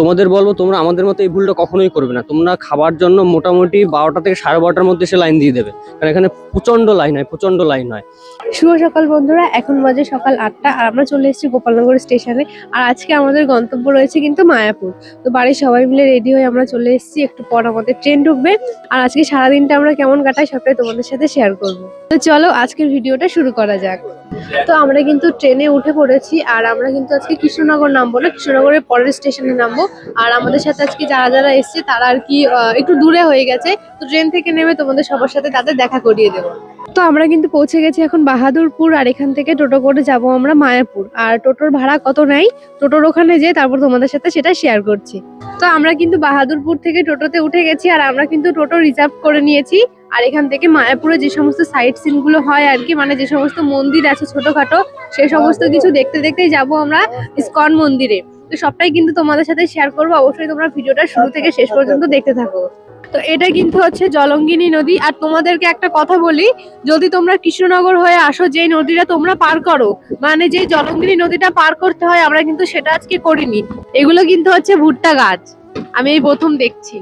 তোমাদের বলব, তোমরা আমাদের মতো এই ভুলটা কখনোই করবে না। তোমরা খাবার জন্য মোটামুটি বারোটা থেকে সাড়ে বারোটার মধ্যে সে লাইন দিয়ে দেবে। কারণ এখানে প্রচণ্ড লাইন হয় প্রচণ্ড লাইন হয়। শুভ সকাল বন্ধুরা, এখন বাজে সকাল আটটা, আর আমরা চলে এসেছি গোপালনগর স্টেশনে। আর আজকে আমাদের গন্তব্য রয়েছে কিন্তু মায়াপুর। তো বাড়ির সবাই মিলে রেডি হয়ে আমরা চলে এসেছি, একটু পর আমাদের ট্রেন ঢুকবে। আর আজকে সারাদিনটা আমরা কেমন কাটাই, সবটাই তোমাদের সাথে শেয়ার করব। তো চলো, আজকের ভিডিওটা শুরু করা যাক। তো আমরা কিন্তু ট্রেনে উঠে পড়েছি আর আমরা কিন্তু আজকে কৃষ্ণনগর নামবো না, কৃষ্ণনগরের পরের স্টেশনে নামবো। আর আমাদের সাথে আজকে যারা যারা এসছে তারা আর কি একটু দূরে হয়ে গেছে। তো ট্রেন থেকে নেমে তোমাদের সবার সাথে তাদের দেখা করিয়ে দেবো। তো আমরা কিন্তু পৌঁছে গেছি এখন বাহাদুরপুর আর এখান থেকে টোটো করে যাব আমরা মায়াপুর। আর টোটোর ভাড়া কত নাই? টোটোর ওখানে যেয়ে তারপর তোমাদের সাথে সেটা শেয়ার করছি। তো আমরা কিন্তু বাহাদুরপুর থেকে টোটোতে উঠে গেছি আর আমরা কিন্তু টোটো রিজার্ভ করে নিয়েছি। আর এখান থেকে মায়াপুরে যে সমস্ত সাইট সিনগুলো হয় আর কি মানে যে সমস্ত মন্দির আছে ছোটখাটো, সে সমস্ত কিছু দেখতে দেখতেই যাব আমরা ইসকন মন্দিরে। তো সবটাই কিন্তু তোমাদের সাথে শেয়ার করব। অবশ্যই তোমরা ভিডিওটা শুরু থেকে শেষ পর্যন্ত দেখতে থাকো। তো এটা কিন্তু হচ্ছে জলঙ্গিনী নদী। আর তোমাদেরকে একটা কথা বলি, যদি তোমরা কৃষ্ণনগর হয়ে আসো যে নদীটা তোমরা পার করো মানে যে জলঙ্গিনী নদীটা পার করতে হয়, আমরা কিন্তু সেটা আজকে করিনি। এগুলো কিন্তু হচ্ছে ভুট্টা গাছ। আমি এই প্রথম দেখছি।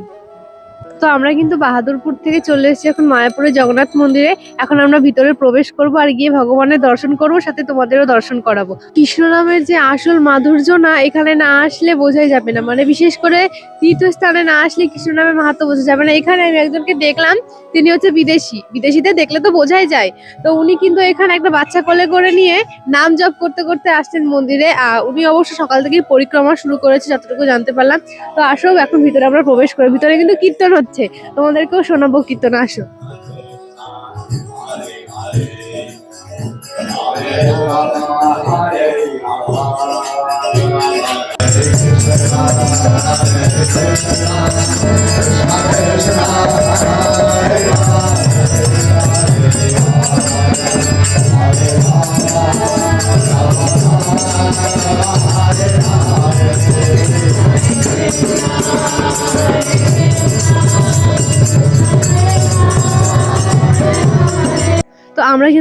তো আমরা কিন্তু বাহাদুরপুর থেকে চলে এসেছি এখন মায়াপুরের জগন্নাথ মন্দিরে। এখন আমরা ভিতরে প্রবেশ করব আর গিয়ে ভগবানের দর্শন করব, সাথে তোমাদেরও দর্শন করাবো। কৃষ্ণনামের যে আসল মাধুর্য না, এখানে না আসলে বোঝাই যাবে না। মানে বিশেষ করে তীর্থস্থানে না আসলে কৃষ্ণনামের মাহাত্ম বোঝা যাবে না। এখানে আমি একজনকে দেখলাম, তিনি হচ্ছে বিদেশি। বিদেশিতে দেখলে তো বোঝাই যায়। তো উনি কিন্তু এখানে একটা বাচ্চা কোলে করে নিয়ে নাম জপ করতে করতে আসছেন মন্দিরে। উনি অবশ্য সকাল থেকেই পরিক্রমা শুরু করেছে, যতটুকু জানতে পারলাম। তো আসো, এখন ভিতরে আমরা প্রবেশ করি। ভিতরে কিন্তু কীর্তন হচ্ছে। তোমাদেরকেও শোনাবো কীর্তন আসো। তো আমরা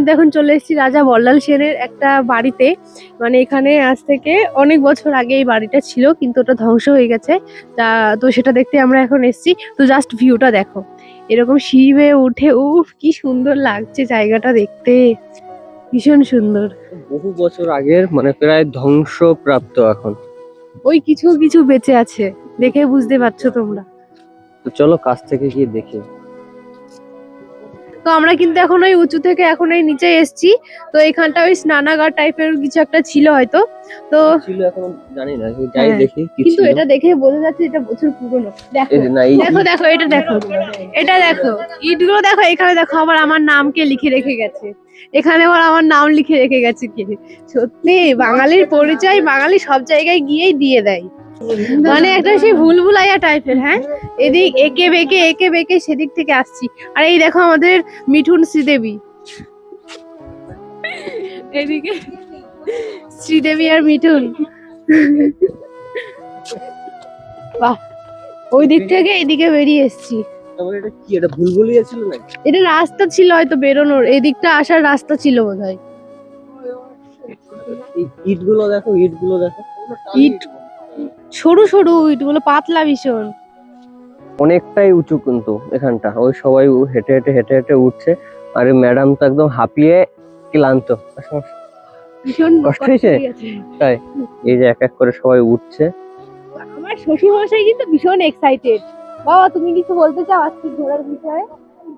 কিন্তু এখন চলে এসেছি রাজা বল্লাল সেনের একটা বাড়িতে। মানে এখানে আজ থেকে অনেক বছর আগে এই বাড়িটা ছিল কিন্তু ওটা ধ্বংস হয়ে গেছে। তা তো সেটা দেখতে আমরা এখন এসেছি। তো জাস্ট ভিউটা দেখো। এরকম সিঁড়ি বেয়ে উঠে উফ কি সুন্দর লাগছে জায়গাটা দেখতে। ভীষণ সুন্দর। বহু বছর আগের মানে প্রায় ধ্বংসপ্রাপ্ত এখন। ওই কিছু কিছু বেঁচে আছে। দেখে বুঝতে পারছ তোমরা। তো চলো কাছ থেকে গিয়ে দেখি। তো আমরা কিন্তু এখন ওই উঁচু থেকে এখন এই নিচে এসেছি। তো এখানটা ওই স্নানাগার টাইপের কিছু একটা ছিল হয়তো। তো ছিল এখন জানি না যাই হ্যাঁ, দেখি কিন্তু এটা দেখে বোঝা যাচ্ছে এটা প্রচুর পুরনো। দেখো দেখো এটা দেখো। এটা দেখো ইটগুলো দেখো এখানে দেখো আবার আমার নামকে লিখে রেখে গেছে। এখানে আবার আমার নাম লিখে রেখে গেছে কে? সত্যি বাঙালির পরিচয় বাঙালি সব জায়গায় গিয়েই দিয়ে দেয়। মানে একটা সেই ভুল ভুলাইয়া টাইপের হ্যাঁ? এদিক একে বেঁকে একে বেঁকে সেদিক থেকে আসছি। আর এই দেখো আমাদের মিঠুন শ্রীদেবী। এদিকে শ্রীদেবী আর মিঠুন। বাহ ওই দিক থেকে এদিকে বেরিয়ে এসছি। এটা কি এটা ভুলভুলিয়া ছিল নাকি? এটা রাস্তা ছিল হয়তো বেরোনোর এদিকটা আসার রাস্তা ছিল বোধ হয় ইটগুলো দেখো ইটগুলো দেখো। ইট সরু সরু ইটগুলো পাতলা ভীষণ। অনেকটাই উঁচু কিন্তু এখানটা। ওই সবাই হেঁটে হেঁটে হেঁটে হেঁটে উঠছে। আর ম্যাডাম তো একদম হাঁপিয়ে ক্লান্ত। ভীষণ কষ্ট হয়েছে? তাই। এই যে এক এক করে সবাই উঠছে। আমার শ্বশুর মশাই কিন্তু ভীষণ এক্সাইটেড বাবা তুমি কিছু বলতে চাও আজকে ঘোরার বিষয়ে?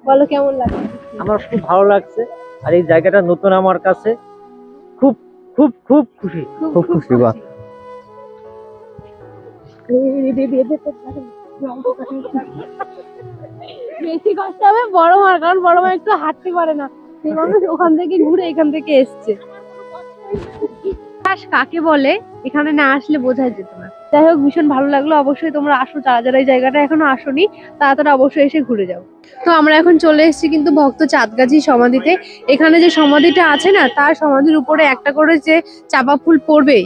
বলো কেমন লাগে আমার খুব ভালো লাগছে। আর এই জায়গাটা নতুন আমার কাছে। খুব খুব খুব খুশি। খুব খুশি, বাহ। বেশি কষ্ট হবে বড় মার, কারণ বড় মা একটু হাঁটতে পারে না। সেই মানুষ ওখান থেকে ঘুরে এখান থেকে এসছে। কাকে বলে? এখানে না আসলে বোঝাই যেত না। যাই হোক, ভীষণ ভালো লাগল। অবশ্যই তোমরা আসো, যারা যারা এই জায়গাটা এখনও আসোনি, তারা অবশ্যই এসে ঘুরে যাও। তো আমরা এখন চলে এসেছি কিন্তু ভক্ত চাঁদগাছি সমাধিতে। এখানে যে সমাধিটা আছে না, তার সমাধির উপরে একটা করে যে চাপা ফুল পড়বেই।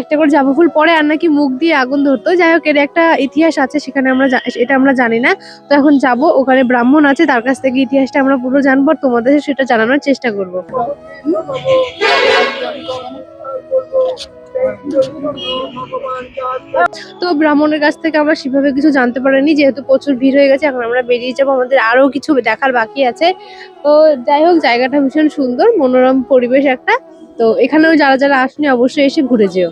একটা করে চাপা ফুল পরে আর নাকি মুখ দিয়ে আগুন ধরতো। যাই হোক, এর একটা ইতিহাস আছে, সেখানে আমরা এটা আমরা জানি না। তো এখন যাব, ওখানে ব্রাহ্মণ আছে, তার কাছ থেকে ইতিহাসটা আমরা পুরো জানব তোমাদের সেটা জানানোর চেষ্টা করব। তো ব্রাহ্মণের কাছ থেকে আমরা সেভাবে কিছু জানতে পারিনি, যেহেতু প্রচুর ভিড় হয়ে গেছে, এখন আমরা বেরিয়ে যাব। আমাদের আরও কিছু দেখার বাকি আছে। তো যাই হোক, জায়গাটা ভীষণ সুন্দর, মনোরম পরিবেশ একটা। তো এখানেও যারা যারা আসনি অবশ্যই এসে ঘুরে যেও।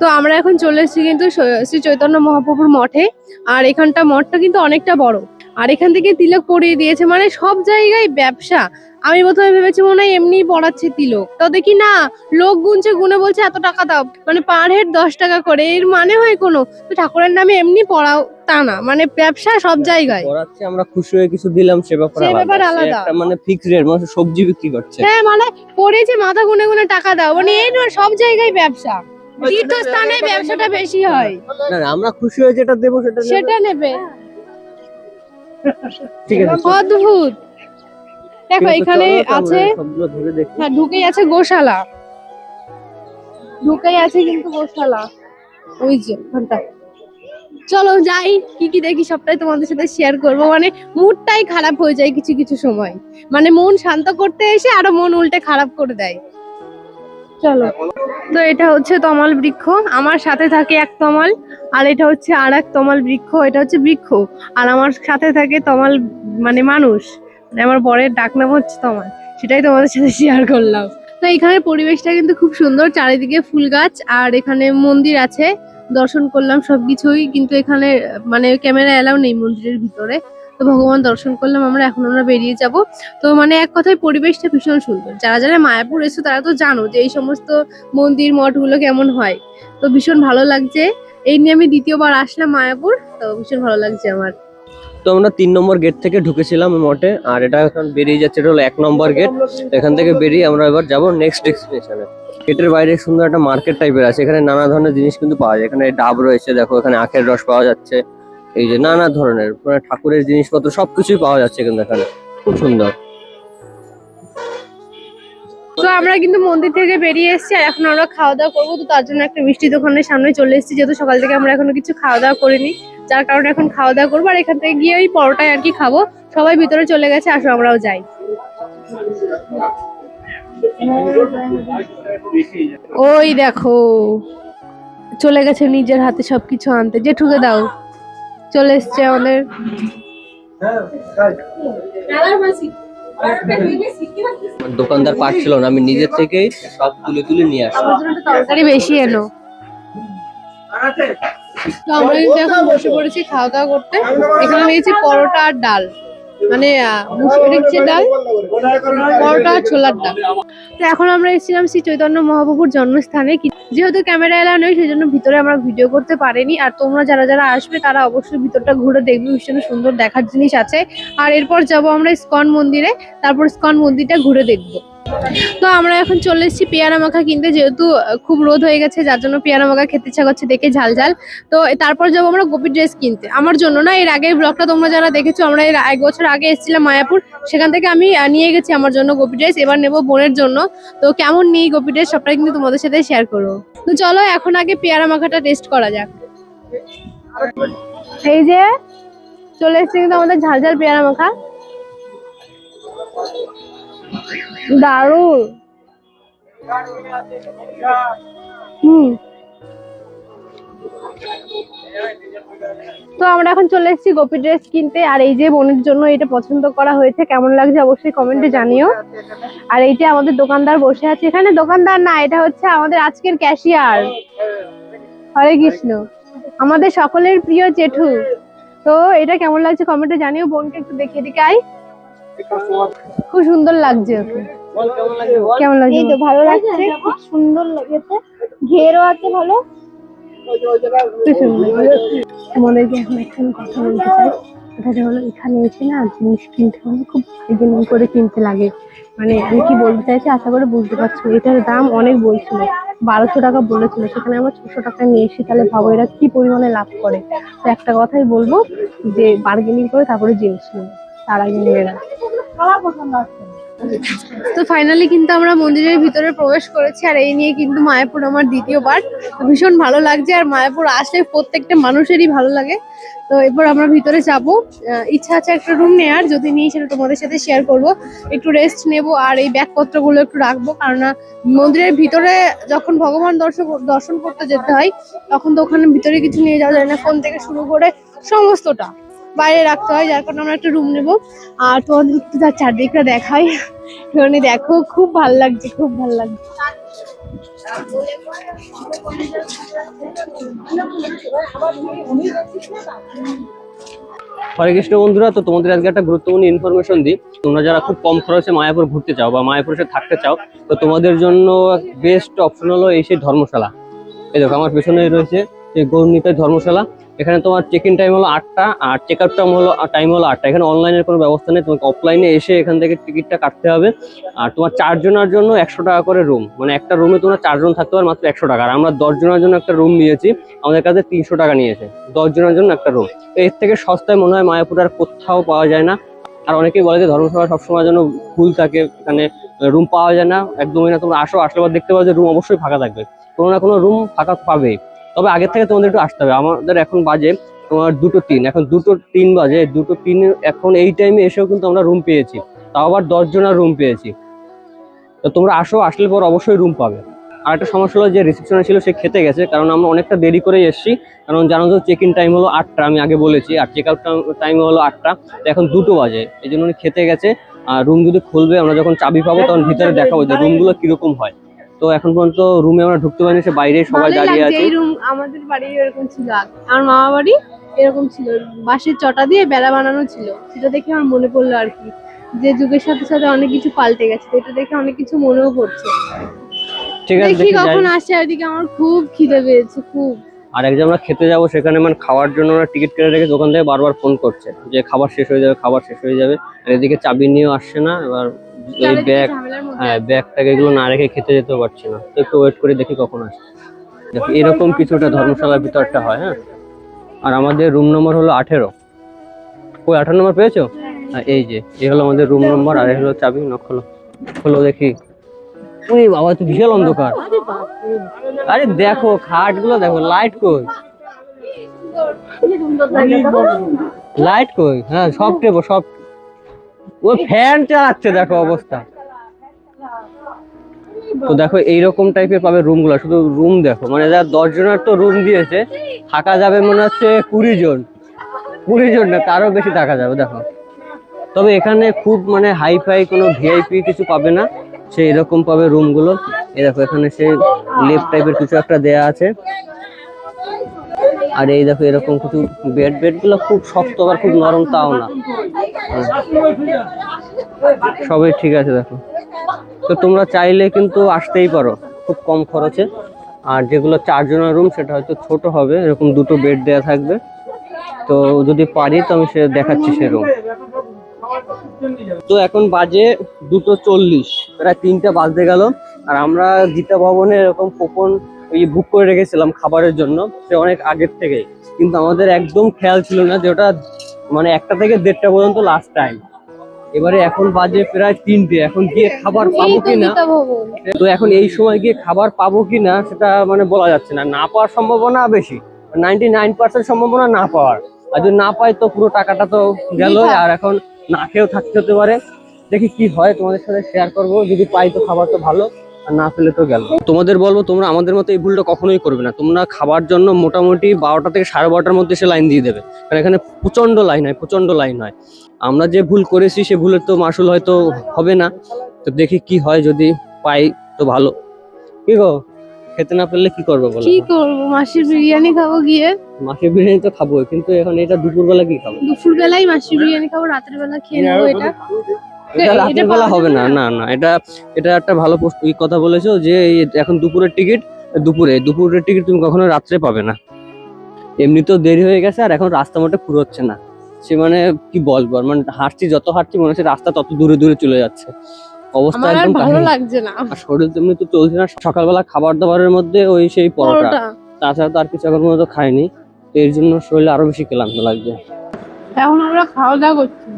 তো আমরা এখন চলে এসেছি কিন্তু শ্রী চৈতন্য মহাপ্রভুর মঠে আর এখানটা মঠটা কিন্তু অনেকটা বড়। আর এখান থেকে তিলক পরিয়ে দিয়েছে। মানে সব জায়গায় ব্যবসা। আমি প্রথমে ভেবেছি মনে হয় এমনি পড়াচ্ছে তিলক। তো দেখি না লোক গুনছে গুনে বলছে এত টাকা দাও। মানে পার হেড দশ টাকা করে। এর মানে হয় কোনো? তো ঠাকুরের নামে এমনি পড়াও তা না। মানে ব্যবসা সব জায়গায়। করাচ্ছে আমরা খুশি হয়ে কিছু দিলাম সে ব্যাপার সে ব্যাপার আলাদা। একটা মানে ফিক্স রেট মানে সবজি বিক্রি করছে। হ্যাঁ মানে পড়েছে মাথা গুনে গুনে টাকা দাও। মানে এই নয় সব জায়গায় ব্যবসা। তীর্থস্থানে ব্যবসাটা বেশি হয়। না না, আমরা খুশি হয়ে যেটা দেবো সেটা সেটা নেবে। ঠিক আছে অদ্ভুত। দেখো এখানে আছে হ্যাঁ ঢুকেই আছে গোশালা। ঢুকেই আছে কিন্তু গোশালা। ওই যে ওখানটা চলো যাই। কি কি দেখি সবটাই তোমাদের সাথে শেয়ার করব। মানে মুডটাই খারাপ হয়ে যায় কিছু কিছু সময়। মানে মন শান্ত করতে এসে আরও মন উল্টে খারাপ করে দেয়। চলো। তো এটা হচ্ছে তমাল বৃক্ষ। আমার সাথে থাকে এক তমাল, আর এটা হচ্ছে আর এক তমাল বৃক্ষ। এটা হচ্ছে বৃক্ষ, আর আমার সাথে থাকে তমাল মানে মানুষ। মানে আমার বরের ডাকনাম হচ্ছে তমাল। সেটাই তোমাদের সাথে শেয়ার করলাম। তো এখানে পরিবেশটা কিন্তু খুব সুন্দর, চারিদিকে ফুল গাছ, আর এখানে মন্দির আছে। দর্শন করলাম সবকিছুই, কিন্তু এখানে মানে ক্যামেরা এলাও নেই মন্দিরের ভিতরে। তো ভগবান দর্শন করলাম, আমরা এখন আমরা বেরিয়ে যাব। তো মানে এক কথায় পরিবেশটা ভীষণ সুন্দর। যারা যারা মায়াপুর এসো তারা তো জানো যে এই সমস্ত মন্দির, মঠগুলো কেমন হয়। তো ভীষণ ভালো লাগছে। এই নিয়ে আমি দ্বিতীয়বার আসলাম মায়াপুর, তো ভীষণ ভালো লাগছে আমার। তো আমরা তিন নম্বর গেট থেকে ঢুকেছিলাম মঠে, আর এটা এখন বেরিয়ে যাচ্ছে, এটা হলো এক নম্বর গেট এখান থেকে বেরিয়ে আমরা এবার যাব নেক্সট ডেস্টিনেশনে গেটের বাইরে সুন্দর একটা মার্কেট টাইপের আছে, এখানে নানা ধরনের জিনিস কিন্তু পাওয়া যায়। এখানে ডাব রয়েছে, দেখো এখানে আখের রস পাওয়া যাচ্ছে। এই যে নানা ধরনের মানে ঠাকুরের জিনিসপত্র সবকিছুই পাওয়া যাচ্ছে কিন্তু এখানে। খুব সুন্দর। তো আমরা কিন্তু মন্দির থেকে বেরিয়ে এসেছি আর এখন আমরা খাওয়া দাওয়া করব। তো তার জন্য একটা মিষ্টি দোকানের সামনে চলে এসেছি, যেহেতু সকাল থেকে আমরা এখনও কিছু খাওয়া দাওয়া করিনি। যার কারণে এখন খাওয়া দাওয়া করব আর এখান থেকে গিয়ে ওই পরোটাই আর কি খাব। সবাই ভিতরে চলে গেছে, আসো আমরাও যাই। ওই দেখো, চলে গেছে নিজের হাতে সবকিছু আনতে। জেঠুকে দাও। চলে এসছে আমাদের। দোকানদার পাচ্ছিল না আমি নিজের থেকেই সব তুলে তুলে নিয়ে আসলাম। তরকারি বেশি এলো। তো আমরা এখন বসে পড়েছি খাওয়া দাওয়া করতে। এখানে নিয়েছি পরোটা আর ডাল। মানে মুসুরির যে ডাল? পরোটা ছোলার ডাল। তো এখন আমরা এসেছিলাম শ্রী চৈতন্য মহাপ্রভুর জন্মস্থানে। যেহেতু ক্যামেরা এলা নেই, সেই জন্য ভিতরে আমরা ভিডিও করতে পারিনি। আর তোমরা যারা যারা আসবে, তারা অবশ্যই ভিতরটা ঘুরে দেখবে। ভীষণ সুন্দর দেখার জিনিস আছে। আর এরপর যাব আমরা ইস্কন মন্দিরে। তারপর স্কন মন্দিরটা ঘুরে দেখব। তো আমরা এখন চলে এসেছি পেয়ারা মাখা কিনতে, যেহেতু খুব রোদ হয়ে গেছে, যার জন্য পেয়ারা মাখা খেতে ইচ্ছা করছে দেখে ঝাল ঝাল। তো তারপর যাব আমরা গোপী ড্রেস কিনতে। আমার জন্য না, এর আগের ব্লগটা তোমরা যারা দেখেছ, আমরা এর এক বছর আগে এসেছিলাম মায়াপুর। সেখান থেকে আমি নিয়ে গেছি আমার জন্য গোপী ড্রেস, এবার নেব বোনের জন্য। তো কেমন নিই গোপী ড্রেস, সবটাই কিন্তু তোমাদের সাথে শেয়ার করব। তো চলো, এখন আগে পেয়ারা মাখাটা টেস্ট করা যাক। এই যে, চলে এসেছে কিন্তু আমাদের ঝাল ঝাল পেয়ারা মাখা। দারুণ। হুম। তো আমরা এখন চলে এসেছি গোপী ড্রেস কিনতে, আর এই যে বোনের জন্য এটা পছন্দ করা হয়েছে, কেমন লাগছে অবশ্যই কমেন্টে জানিও। আর এইটা আমাদের দোকানদার বসে আছে, এখানে দোকানদার না, এটা হচ্ছে আমাদের আজকের ক্যাশিয়ার হরে কৃষ্ণ। আমাদের সকলের প্রিয় জেঠু। তো এটা কেমন লাগছে কমেন্টে জানিও, বোনকে একটু দেখিয়ে দিকে আই খুব সুন্দর লাগছে ওকে। কেমন লাগছে? এই তো ভালো লাগছে খুব সুন্দর লেগেছে। ঘেরও আছে ভালো। মনে যে এখন একখানে কথা বলতে চাই। কথাটা হলো এখানে এসে না জিনিস কিনতে হলে খুব বার্গেনিং করে কিনতে লাগে। মানে আমি কি বলতে চাইছি আশা করে বুঝতে পারছ। এটার দাম অনেক বলছিল। বারোশো টাকা বলেছিল। সেখানে আমরা ছশো টাকা নিয়ে এসেছি তাহলে ভাবো এরা কি পরিমাণে লাভ করে। তো একটা কথাই বলব যে বার্গেনিং করে তারপরে জিনিস নেবে। তার আগে নেবে না তো ফাইনালি কিন্তু আমরা মন্দিরের ভিতরে প্রবেশ করেছি, আর এই নিয়ে কিন্তু মায়াপুর আমার দ্বিতীয়বার। ভীষণ ভালো লাগছে, আর মায়াপুর আসলে প্রত্যেকটা মানুষেরই ভালো লাগে। তো এরপর আমরা ভিতরে যাব। ইচ্ছা আছে একটা রুম নেওয়ার যদি নিই সেটা তোমাদের সাথে শেয়ার করব। একটু রেস্ট নেব, আর এই ব্যাগপত্রগুলো একটু রাখব কারণ মন্দিরের ভিতরে যখন ভগবান দর্শন দর্শন করতে যেতে হয়, তখন তো ওখানে ভিতরে কিছু নিয়ে যাওয়া যায় না ফোন থেকে শুরু করে সমস্তটা। বাইরে রাখতে হয়, যার কারণে আমরা একটা রুম নেব। আর তোমাদের একটু তার চারদিকটা দেখাই। এখানে দেখো, খুব ভালো লাগছে, খুব ভালো লাগছে। হরে কৃষ্ণ বন্ধুরা, তো তোমাদের আজকে একটা গুরুত্বপূর্ণ ইনফরমেশন দিই। তোমরা যারা খুব কম খরচে মায়াপুর ঘুরতে চাও বা মায়াপুর থাকতে চাও, তো তোমাদের জন্য বেস্ট অপশন হলো এই সেই ধর্মশালা। এই দেখো, আমার পেছনে রয়েছে এই গৌরনীতায় ধর্মশালা। এখানে তোমার চেক ইন টাইম হলো আটটা, আর চেক আউট টাইম হলো টাইম হলো আটটা। এখানে অনলাইনের কোনো ব্যবস্থা নেই, তোমাকে অফলাইনে এসে এখান থেকে টিকিটটা কাটতে হবে। আর তোমার চারজনের জন্য একশো টাকা করে রুম মানে একটা রুমে তোমরা চারজন থাকতে পারো মাত্র একশো টাকা। আর আমরা দশজনের জন্য একটা রুম নিয়েছি, আমাদের কাছে তিনশো টাকা নিয়েছে। দশজনের জন্য একটা রুম তো এর থেকে সস্তায় মনে হয় মায়াপুর আর কোথাও পাওয়া যায় না। আর অনেকেই বলে যে ধর্মসভা সবসময় যেন ফুল থাকে, এখানে রুম পাওয়া যায় না। একদমই না। তোমরা আসো, আসলে দেখতে পাবে যে রুম অবশ্যই ফাঁকা থাকবে। কোনো না কোনো রুম ফাঁকা পাবেই। তবে আগের থেকে তোমাদের একটু আসতে হবে। আমাদের এখন বাজে তোমার দুটো তিন। এখন দুটো তিন বাজে। দুটো তিন এখন এই টাইমে এসেও কিন্তু আমরা রুম পেয়েছি। তাও আবার দশ জনের রুম পেয়েছি। তো তোমরা আসো, আসলে পর অবশ্যই রুম পাবে। আর একটা সমস্যা হলো যে রিসেপশনে ছিল, সে খেতে গেছে। কারণ আমরা অনেকটা দেরি করেই এসেছি। কারণ জানো তো চেক ইন টাইম হলো আটটা, আমি আগে বলেছি। আর চেক আউট টাইম হলো আটটা। এখন দুটো বাজে। এই জন্য উনি খেতে গেছে। আর রুম যদি খুলবে, আমরা যখন চাবি পাবো, তখন ভিতরে দেখাবো যে রুমগুলো কীরকম হয়। তো এখন পর্যন্ত রুমে আমরা ঢুকতে পারিনি সে বাইরে সবাই দাঁড়িয়ে আছে। এই রুম আমাদের বাড়ি এরকম ছিল। আমার মামা বাড়ি এরকম ছিল। বাঁশের চটা দিয়ে বেড়া বানানো ছিল। সেটা দেখে আমার মনে পড়ল আর কি। যে যুগের সাথে সাথে অনেক কিছু পাল্টে গেছে এটা দেখে অনেক কিছু মনেও পড়ছে। ঠিক আছে দেখি। কখন আসছে ওইদিকে আমার খুব খিদে পেয়েছে খুব। আর এক আমরা খেতে যাব সেখানে মানে খাওয়ার জন্য ওরা টিকিট কেটে রেখে দোকান থেকে বারবার ফোন করছে। যে খাবার শেষ হয়ে যাবে খাবার শেষ হয়ে যাবে। আর এদিকে চাবি নিয়েও আসছে না এবার এই ব্যাগ হ্যাঁ ব্যাগটাকে এগুলো না রেখে খেতে যেতেও পারছি না। তো একটু ওয়েট করে দেখি কখন আসে দেখো এরকম কিছুটা ধর্মশালার ভিতরটা হয় হ্যাঁ। আর আমাদের রুম নম্বর হলো আঠেরো। ওই আঠারো নম্বর পেয়েছ? হ্যাঁ, এই যে এই হলো আমাদের রুম নম্বর আর এই হলো চাবি নক হলো। হলো দেখি। ওই বাবা তো বিশাল অন্ধকার। আরে দেখো খাটগুলো দেখো লাইট কই? লাইট কই? হ্যাঁ সব টেপো সব ও ফ্যান চালাচ্ছে, দেখো অবস্থা। তো দেখো, এইরকম টাইপের পাবে রুমগুলো শুধু রুম দেখো। মানে যারা দশ জনের তো রুম দিয়েছে, থাকা যাবে মনে হচ্ছে কুড়ি জন কুড়ি জন না, তারও বেশি থাকা যাবে, দেখো। তবে এখানে খুব মানে হাই ফাই কোনো ভিআইপি কিছু পাবে না সে এরকম পাবে রুমগুলো এই দেখো, এখানে সে লেফট টাইপের কিছু একটা দেয়া আছে। আর এই দেখো এরকম কিছু বেড বেডগুলো খুব শক্ত আবার খুব নরম, তাও না। সবই ঠিক আছে দেখো। তো তোমরা চাইলে কিন্তু আসতেই পারো, খুব কম খরচে। আর যেগুলো চারজনের রুম সেটা হয়তো ছোট হবে, এরকম দুটো বেড দেওয়া থাকবে। তো যদি পারি, তো আমি সে দেখাচ্ছি সে রুম তো এখন বাজে দুটো চল্লিশ, প্রায় তিনটা বাজতে গেল। আর আমরা গীতা ভবনে এরকম কুপন বুক করে রেখেছিলাম খাবারের জন্য সে অনেক আগের থেকেই। কিন্তু আমাদের একদম খেয়াল ছিল না যে ওটা মানে একটা থেকে দেড়টা পর্যন্ত লাস্ট টাইম এবারে এখন বাজে প্রায় তিনটে এখন গিয়ে খাবার পাবো কিনা? তো এখন এই সময় গিয়ে খাবার পাবো কিনা সেটা মানে বলা যাচ্ছে না। না পাওয়ার সম্ভাবনা বেশি নাইনটি নাইন পার্সেন্ট সম্ভাবনা না পাওয়ার। আর যদি না পাই তো পুরো টাকাটা তো গেল। আর এখন না খেয়েও থাকতে হতে পারে। দেখি কি হয় তোমাদের সাথে শেয়ার করব। যদি পাই তো খাবার তো ভালো। আর না পেলে তো গেল। তোমাদের বলব তোমরা আমাদের মতো এই ভুলটা কখনোই করবে না। তোমরা খাবার জন্য মোটামুটি বারোটা থেকে সাড়ে বারোটার মধ্যে সে লাইন দিয়ে দেবে। কারণ এখানে প্রচণ্ড লাইন হয় প্রচণ্ড লাইন হয়। আমরা যে ভুল করেছি সে ভুলের তো মাসুল হয়তো হবে না। তো দেখি কি হয় যদি পাই তো ভালো। কি গো খেতে না পারলে কি করব বলো? কি করব? মাসির বিরিয়ানি খাব গিয়ে। মাসির বিরিয়ানি তো খাব কিন্তু এখন এটা দুপুরবেলা কি খাব? দুপুর বেলায় মাসির বিরিয়ানি খাব রাতের বেলা খেয়ে নেব এটা। এটা রাতের বেলা হবে না না? না এটা এটা একটা ভালো পোস্ট কথা বলেছ যে এখন দুপুরের টিকিট দুপুরে দুপুরের টিকিট তুমি কখনো রাত্রে পাবে না। এমনিতেও দেরি হয়ে গেছে আর এখন রাস্তা মোটে পুরো হচ্ছে না। সে মানে কি বলব মানে হাঁটছি যত হাঁটছি মনে হচ্ছে রাস্তা তত দূরে দূরে চলে যাচ্ছে। অবস্থা একদম ভালো লাগছে না। আর শরীর তেমনি তো চলছে না সকালবেলা খাবার দাবারের মধ্যে ওই সেই পরোটা। তাছাড়া তো আর কিছু এখন পর্যন্ত খাইনি। এর জন্য শরীরে আরও বেশি ক্লান্ত লাগছে। এখন আমরা খাওয়া দাওয়া করছি।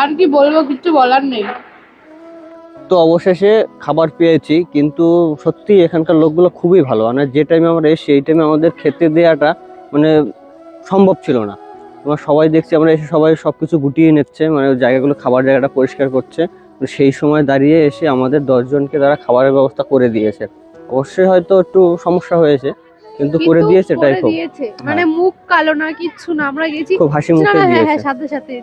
আর কি বলব কিছু বলার নেই। তো অবশেষে খাবার পেয়েছি কিন্তু সত্যি এখানকার লোকগুলো খুবই ভালো। মানে যে টাইমে আমরা এসে সেই টাইমে আমাদের খেতে দেওয়াটা মানে সম্ভব ছিল না। আমরা সবাই দেখছি আমরা এসে সবাই সব কিছু গুটিয়ে নিচ্ছে মানে জায়গাগুলো খাবার জায়গাটা পরিষ্কার করছে। সেই সময় দাঁড়িয়ে এসে আমাদের দশজনকে তারা খাবারের ব্যবস্থা করে দিয়েছে। অবশ্যই হয়তো একটু সমস্যা হয়েছে কিন্তু করে দিয়েছে এটাই খুব মানে মুখ কালো না কিচ্ছু না। আমরা গেছি। খুব হাসি মুখে না, হ্যাঁ দিয়েছে। হ্যাঁ সাথে সাথে।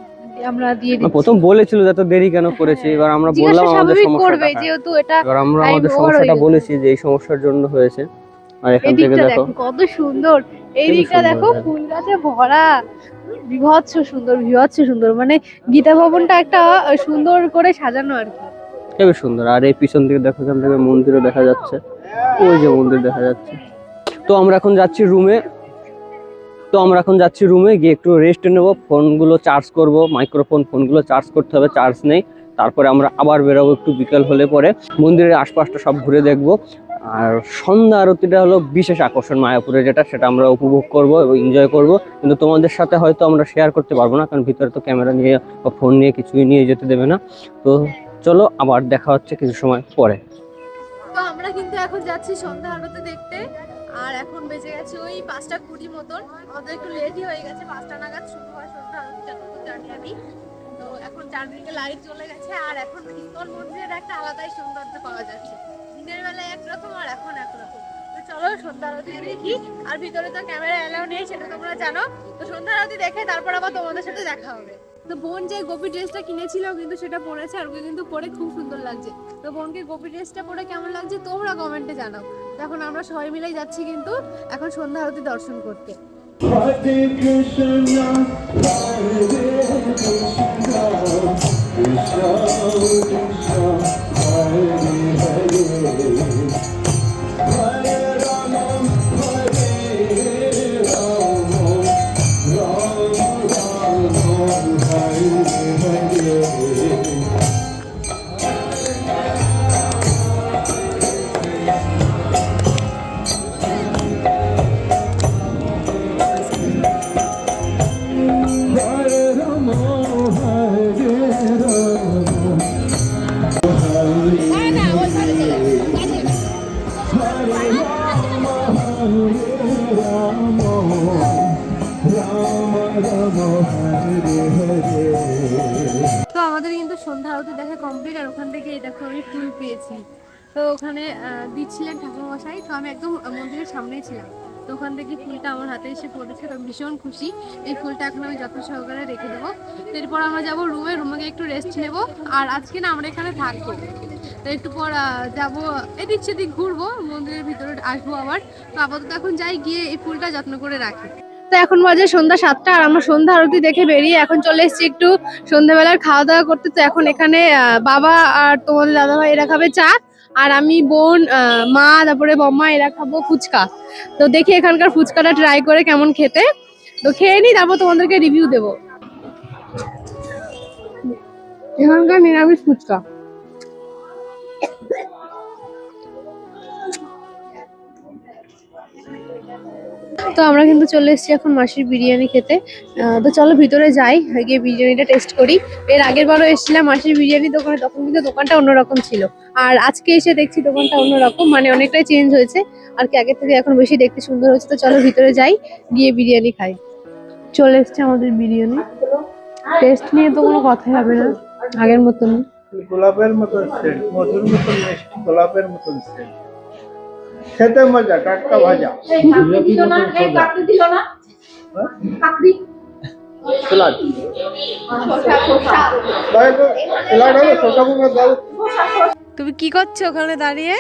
আমরা দিয়ে দিচ্ছি। প্রথম বলেছিল যে এত দেরি কেন করেছি হ্যাঁ। এবার আমরা বললাম আমাদের সমস্যাটা করবে। যেহেতু এটা এবার আমরা আমাদের সমস্যাটা বলেছি যে এই সমস্যার জন্য হয়েছে। আর এখান থেকে দেখো। কত সুন্দর। এই দিকটা দেখো ফুল গাছে ভরা। বিভৎস সুন্দর বিভৎস সুন্দর। মানে গীতা ভবনটা একটা সুন্দর করে সাজানো আর কি। খুবই সুন্দর। আর এই পিছন থেকে দেখো এখান থেকে মন্দিরও দেখা যাচ্ছে। ওই যে মন্দির দেখা যাচ্ছে। তো আমরা এখন যাচ্ছি রুমে তো আমরা এখন যাচ্ছি রুমে গিয়ে একটু রেস্ট নেব, ফোনগুলো চার্জ করব মাইক্রোফোন ফোনগুলো চার্জ করতে হবে চার্জ নেই। তারপরে আমরা আবার বেরোবো একটু বিকেল হলে পরে। মন্দিরের আশপাশটা সব ঘুরে দেখব। আর সন্ধ্যা আরতিটা হলো বিশেষ আকর্ষণ মায়াপুরে, যেটা সেটা আমরা উপভোগ করব এবং এনজয় করব। কিন্তু তোমাদের সাথে হয়তো আমরা শেয়ার করতে পারব না, কারণ ভিতরে তো ক্যামেরা নিয়ে বা ফোন নিয়ে কিছুই নিয়ে যেতে দেবে না। তো চলো, আবার দেখা হচ্ছে কিছু সময় পরে। তো আমরা কিন্তু এখন যাচ্ছি সন্ধ্যা আরতি দেখতে। আর এখন বেজে গেছে ওই পাঁচটা কুড়ি মতন। আমাদের একটু লেটই হয়ে গেছে, পাঁচটা নাগাদ শুরু হয় সন্ধ্যা আরতি যতদূর জানি আমি তো এখন চারদিকে লাইট জ্বলে গেছে, আর এখন শীতল মন্দিরের একটা আলাদাই সৌন্দর্য পাওয়া যাচ্ছে। দিনের বেলায় একরকম আর এখন একরকম। চলো সন্ধ্যা আরতি দেখি, আর ভিতরে তো ক্যামেরা এলাও নেই, সেটা তোমরা জানো। তো সন্ধ্যা আরতি দেখে তারপর আবার তোমাদের সাথে দেখা হবে। তো বোন যে গোপি ড্রেসটা কিনেছিল কিন্তু সেটা পরেছে আর ওকে কিন্তু পরে খুব সুন্দর লাগছে। তো বোনকে গোপি ড্রেসটা পরে কেমন লাগছে তোমরা কমেন্টে জানাও। এখন আমরা সবাই মিলেই যাচ্ছি কিন্তু এখন সন্ধ্যা আরতি দর্শন করতে। Hare Krishna, Hare Krishna তো আমাদের কিন্তু সন্ধ্যা আরতি দেখা কমপ্লিট আর ওখান থেকে দেখো আমি ফুল পেয়েছি। তো ওখানে দিচ্ছিলেন ঠাকুরমশাই, তো আমি একদম মন্দিরের সামনেই ছিলাম। তো ওখান থেকে ফুলটা আমার হাতে এসে পড়েছে, তো ভীষণ খুশি। এই ফুলটা এখন আমি যত্ন সহকারে রেখে দেবো। এরপর আমরা যাব রুমে রুমে গিয়ে একটু রেস্ট নেব। আর আজকে না আমরা এখানে থাকব তো একটু পর যাব এদিক সেদিক ঘুরবো, মন্দিরের ভিতরে আসব আবার। তো আপাতত এখন যাই গিয়ে এই ফুলটা যত্ন করে রাখি। তো এখন বাজে সন্ধ্যা সাতটা আর আমরা সন্ধ্যা আরতি দেখে বেরিয়ে এখন চলে এসেছি একটু সন্ধ্যাবেলার খাওয়া দাওয়া করতে। তো এখন এখানে বাবা আর তোমাদের দাদা ভাই এরা খাবে চা আর আমি, বোন মা, তারপরে বম্মা এরা খাব ফুচকা। তো দেখি এখানকার ফুচকাটা ট্রাই করে কেমন খেতে। তো খেয়ে নিই, তারপর তোমাদেরকে রিভিউ দেবো। এখানকার নিরামিষ ফুচকা। তো আমরা কিন্তু চলে এসেছি এখন মাসির বিরিয়ানি খেতে। তো চলো ভিতরে যাই, গিয়ে বিরিয়ানিটা টেস্ট করি। এর আগের বারও এসেছিলাম মাসির বিরিয়ানি দোকানে, তখন কিন্তু দোকানটা অন্যরকম ছিল। আর আজকে এসে দেখছি দোকানটা অন্যরকম মানে অনেকটাই চেঞ্জ হয়েছে, আর কি আগের থেকে এখন বেশি দেখতে সুন্দর হয়েছে তো চলো ভিতরে যাই, গিয়ে বিরিয়ানি খাই। চলে এসছে আমাদের বিরিয়ানি। টেস্ট নিয়ে তো কোনো কথাই হবে না, আগের মতন গোলাপের মতন সেন্ট মতন গোলাপের মতন সেন্ট খেতে মজা টাটকা ভাজা। দাও তো, হবে, শসা কুমড়ো দাও। তুমি কি করছ ওখানে দাঁড়িয়ে?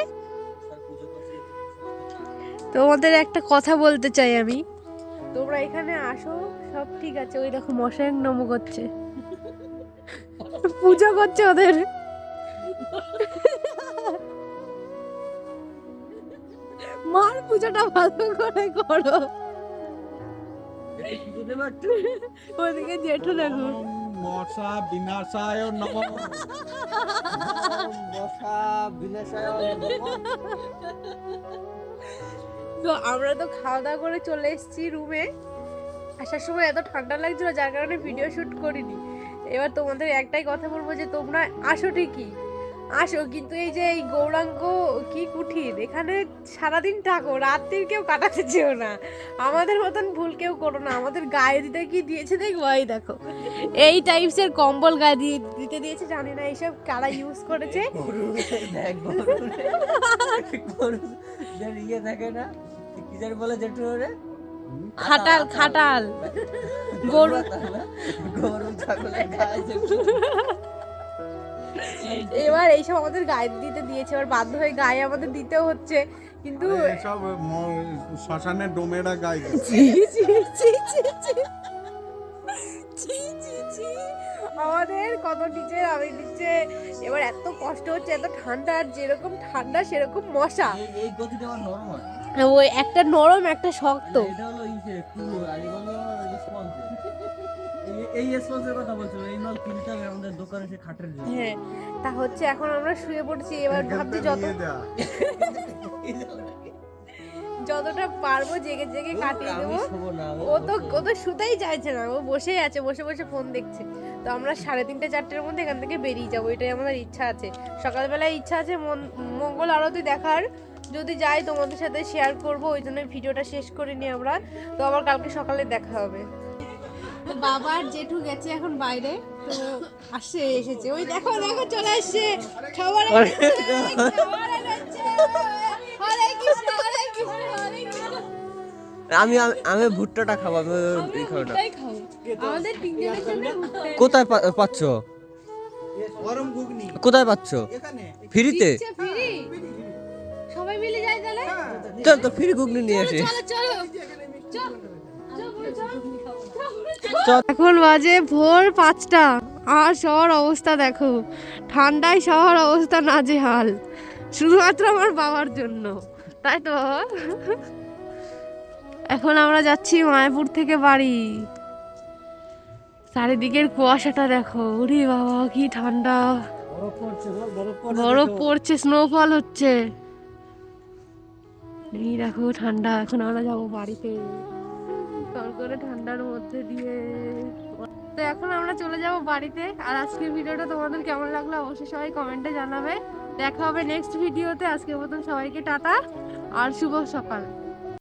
তোমাদের একটা কথা বলতে চাই আমি। তোমরা এখানে আসো সব ঠিক আছে ওই দেখো মশাই নম করছে। পুজো করছে ওদের। মার পুজোটা ভালো করে করো। ওদিকে জেঠু দেখো। মশা বিনাশায় নম। তো আমরা তো খাওয়া দাওয়া করে চলে এসেছি রুমে। আসার সময় এত ঠান্ডা লাগছিল যার কারণে ভিডিও শুট করিনি। এবার তোমাদের একটাই কথা বলব যে তোমরা আসো ঠিকই। আসো কিন্তু এই যে এই গৌরাঙ্গ কি কুঠির? এখানে সারাদিন থাকো রাত্রির কেউ কাটাতে চেও না। আমাদের মতন ভুল কেউ করো না। আমাদের গায়ে দিতে কি দিয়েছে দেখব? এই দেখো। এই টাইপসের কম্বল গায়ে দিয়ে দিতে দিয়েছে জানি না এইসব কারা ইউজ করেছে। ইয়ে থাকে না কি বলে জেঠু খাটাল খাটাল। গরু গরু। ছাগলের গায়ে এবার এইসব আমাদের গায়ে দিতে দিয়েছে এবার বাধ্য হয়ে গায়ে আমাদের দিতেও হচ্ছে। কিন্তু সব শ্মশানের ডোমেরা গায়ে। আমাদের কত নিচে আমি দিচ্ছে। এবার এত কষ্ট হচ্ছে এত ঠান্ডা আর যেরকম ঠান্ডা সেরকম মশা। ওই একটা নরম একটা শক্ত। এটা হলো এই রেসপন্সের কথা বলছিলাম এই নল কিনতে হবে আমাদের দোকানে সে খাটের জন্য। হ্যাঁ তা হচ্ছে এখন আমরা শুয়ে পড়ছি এবার ভাবছি যত যতটা পারব জেগে জেগে কাটিয়ে দেবো। ও তো ও তো শুতেই চাইছে না ও বসেই আছে বসে বসে ফোন দেখছে। তো আমরা সাড়ে তিনটে চারটের মধ্যে এখান থেকে বেরিয়ে যাব এটাই আমাদের ইচ্ছা আছে। সকালবেলায় ইচ্ছা আছে মন- মঙ্গল আরতি দেখার। যদি যাই তোমাদের সাথে শেয়ার করব ওই জন্য ভিডিওটা শেষ করে নিই আমরা। তো আবার কালকে সকালে দেখা হবে। তো বাবা আর জেঠু গেছে এখন বাইরে তো আসছে এসেছে। ওই দেখো দেখো চলে আসছে। খাবার আমি আমি- ভুট্টাটা খাব আমি জন্য ভুট্টাই। কোথায় পা- পাচ্ছ? কোথায় পাচ্ছ? এখানে। ফ্রিতে? সবাই মিলে যাই তাহলে? চল তো ফ্রি ঘুগনি নিয়ে আসি। চলো চলো। চল, চল, চল। এখন বাজে ভোর পাঁচটা। আর শহর অবস্থা দেখো। ঠান্ডায় শহর অবস্থা নাজেহাল। শুধুমাত্র আমার বাবার জন্য। তাই তো এখন আমরা যাচ্ছি মায়াপুর থেকে বাড়ি। চারিদিকের কুয়াশাটা দেখো। ওরে বাবা, কি ঠান্ডা। বরফ। পড়ছে স্নোফল হচ্ছে। এই দেখো, ঠান্ডা। এখন আমরা যাব বাড়িতে। করে ঠান্ডার মধ্যে দিয়ে। তো এখন আমরা চলে যাব বাড়িতে। আর আজকের ভিডিওটা তোমাদের কেমন লাগল অবশ্যই সবাই কমেন্টে জানাবে। দেখা হবে নেক্সট ভিডিওতে আজকের মতন সবাইকে টাটা। আর শুভ সকাল।